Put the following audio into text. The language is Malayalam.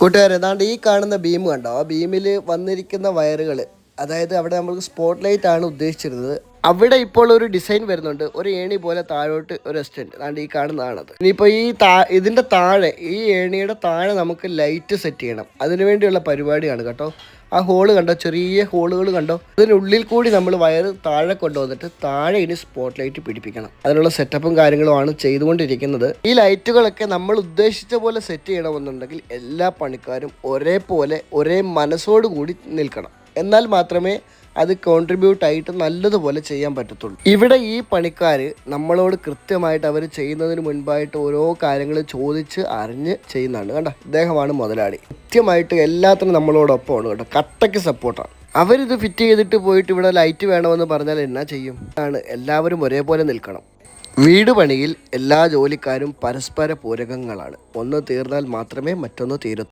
കൂട്ടുകാരെ ഏതാണ്ട് ഈ കാണുന്ന ബീം കണ്ടോ? ആ ബീമിൽ വന്നിരിക്കുന്ന വയറുകൾ അതായത് അവിടെ നമ്മൾ സ്പോട്ട് ലൈറ്റ് ആണ് ഉദ്ദേശിച്ചിരുന്നത്. അവിടെ ഇപ്പോൾ ഒരു ഡിസൈൻ വരുന്നുണ്ട്. ഒരു ഏണി പോലെ താഴോട്ട് ഒരു എസ്റ്റൻഡ് അതാണ്ട് ഈ കാണുന്നതാണത് ഇനിയിപ്പോൾ ഈ താ ഇതിന്റെ താഴെ ഈ ഏണിയുടെ താഴെ നമുക്ക് ലൈറ്റ് സെറ്റ് ചെയ്യണം. അതിനു വേണ്ടിയുള്ള പരിപാടിയാണ് കേട്ടോ. ആ ഹോൾ കണ്ടോ? ചെറിയ ഹോളുകൾ കണ്ടോ? അതിനുള്ളിൽ കൂടി നമ്മൾ വയർ താഴെ കൊണ്ടുവന്നിട്ട് താഴെ ഇനി സ്പോട്ട് ലൈറ്റ് പിടിപ്പിക്കണം. അതിനുള്ള സെറ്റപ്പും കാര്യങ്ങളുമാണ് ചെയ്തുകൊണ്ടിരിക്കുന്നത്. ഈ ലൈറ്റുകളൊക്കെ നമ്മൾ ഉദ്ദേശിച്ച പോലെ സെറ്റ് ചെയ്യണമെന്നുണ്ടെങ്കിൽ എല്ലാ പണിക്കാരും ഒരേപോലെ ഒരേ മനസ്സോടു കൂടി നിൽക്കണം. എന്നാൽ മാത്രമേ അത് കോൺട്രിബ്യൂട്ട് ആയിട്ട് നല്ലതുപോലെ ചെയ്യാൻ പറ്റത്തുള്ളൂ. ഇവിടെ ഈ പണിക്കാർ നമ്മളോട് കൃത്യമായിട്ട് അവർ ചെയ്യുന്നതിന് മുൻപായിട്ട് ഓരോ കാര്യങ്ങൾ ചോദിച്ച് അറിഞ്ഞ് ചെയ്യുന്നതാണ്. കണ്ട? ഇദ്ദേഹമാണ് മുതലാളി. കൃത്യമായിട്ട് എല്ലാത്തിനും നമ്മളോടൊപ്പമാണ് കേട്ടോ. കട്ടയ്ക്ക് സപ്പോർട്ടാണ് അവരിത് ഫിറ്റ് ചെയ്തിട്ട് പോയിട്ട് ഇവിടെ ലൈറ്റ് വേണമെന്ന് പറഞ്ഞാൽ എന്നാ ചെയ്യും? ആണ് എല്ലാവരും ഒരേപോലെ നിൽക്കണം. വീട് പണിയിൽ എല്ലാ ജോലിക്കാരും പരസ്പര പൂരകങ്ങളാണ്. ഒന്ന് തീർന്നാൽ മാത്രമേ മറ്റൊന്ന് തീരൂ